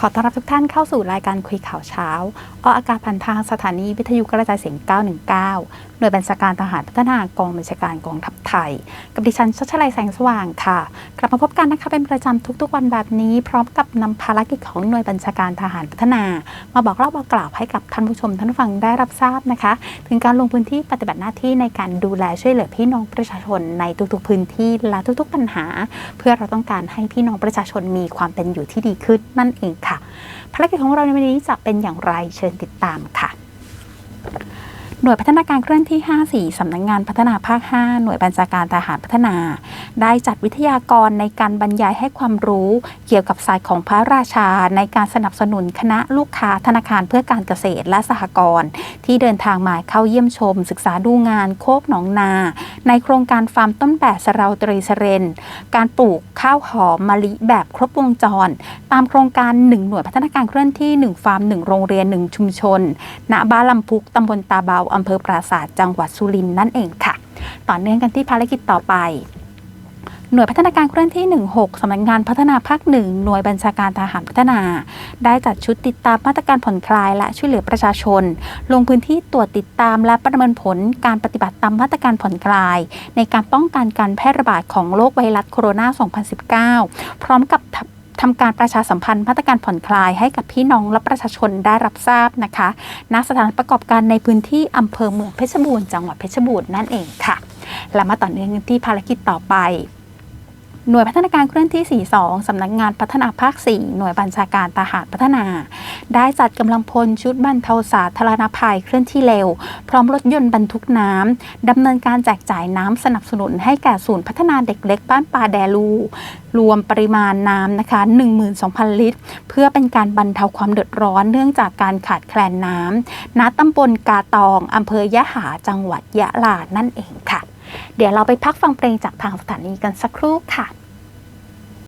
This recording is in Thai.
ขอต้อนรับทุกท่านเข้าสู่รายการคุยข่าวเช้า ออกอากาศผ่านทางสถานีวิทยุกระจายเสียง 919 หน่วยบัญชาการทหารพัฒนากองบัญชาการกองทัพไทย กับดิฉันชัชลัยแสงสว่างค่ะ กลับมาพบกันนะคะเป็นประจำทุกๆวันแบบนี้ พร้อมกับนำภารกิจของหน่วยบัญชาการทหารพัฒนา มาบอกเล่าบอกกล่าวให้กับท่านผู้ชมท่านฟังได้รับทราบนะคะ ถึงการลงพื้นที่ปฏิบัติหน้าที่ในการดูแลช่วยเหลือพี่น้องประชาชนในทุกๆพื้นที่และทุกๆปัญหา เพื่อเราต้องการให้พี่น้องประชาชนมีความเป็นอยู่ที่ดีขึ้นนั่นเองค่ะ ภารกิจของเราในวันนี้จะเป็นอย่างไรเชิญติดตามค่ะ หน่วยพัฒนาการเคลื่อนที่ 54 สำนักงงานพัฒนาภาค 5 หน่วยบัญชาการทหารพัฒนา ได้จัดวิทยากรในการบรรยายให้ความรู้เกี่ยวกับสายของพระราชา ในการสนับสนุนคณะลูกค้าธนาคารเพื่อการเกษตรและสหกรณ์ที่เดินทางมาเข้าเยี่ยมชม ศึกษาดูงานโคกหนองนา ในโครงการฟาร์มต้นแบบสราตรีสเรน การปลูกข้าวหอมมะลิแบบครบวงจร ตามโครงการ 1 หน่วยพัฒนาการเคลื่อนที่ 1 ฟาร์ม 1 โรงเรียน 1 ชุมชน ณบ้านลำพุกตำบลตาเบาอำเภอปราสาทจังหวัดสุรินทร์นั่นเองค่ะ ต่อเนื่องกันที่ภารกิจต่อไป หน่วยพัฒนาการเคลื่อนที่ 16 สำนักงานพัฒนาภาคหนึ่งหน่วยบัญชาการทหารพัฒนา ได้จัดชุดติดตามมาตรการผ่อนคลายและช่วยเหลือประชาชน ลงพื้นที่ตรวจติดตามและประเมินผลการปฏิบัติตามมาตรการผ่อนคลาย ในการป้องกันการแพร่ระบาดของโรคไวรัสโคโรนา 2019 พร้อมกับ ทำการประชาสัมพันธ์มาตรการผ่อนคลายให้กับพี่น้องและประชาชนได้รับทราบนะคะณสถานประกอบการในพื้นที่อำเภอเมืองเพชรบูรณ์จังหวัดเพชรบูรณ์นั่นเองค่ะ และมาต่อเนื่องที่ภารกิจต่อไป หน่วยพัฒนาการเคลื่อนที่ 42 สำนักงานพัฒนาภาค 4 หน่วยบัญชาการทหารพัฒนา ได้จัดกำลังพลชุดบรรเทาสาธารณภัยเคลื่อนที่เร็ว พร้อมรถยนต์บรรทุกน้ำดำเนินการแจกจ่ายน้ำสนับสนุนให้แก่ศูนย์พัฒนาเด็กเล็กบ้านป่าแดลู รวมปริมาณน้ำนะคะ 12,000 ลิตร เพื่อเป็นการบรรเทาความเดือดร้อนเนื่องจากการขาดแคลนน้ำณตำบลกาตองอำเภอยะหาจังหวัดยะลานั่นเองค่ะ เดี๋ยวเราไปพักฟังเพลงจากทางสถานีกันสักครู่ค่ะ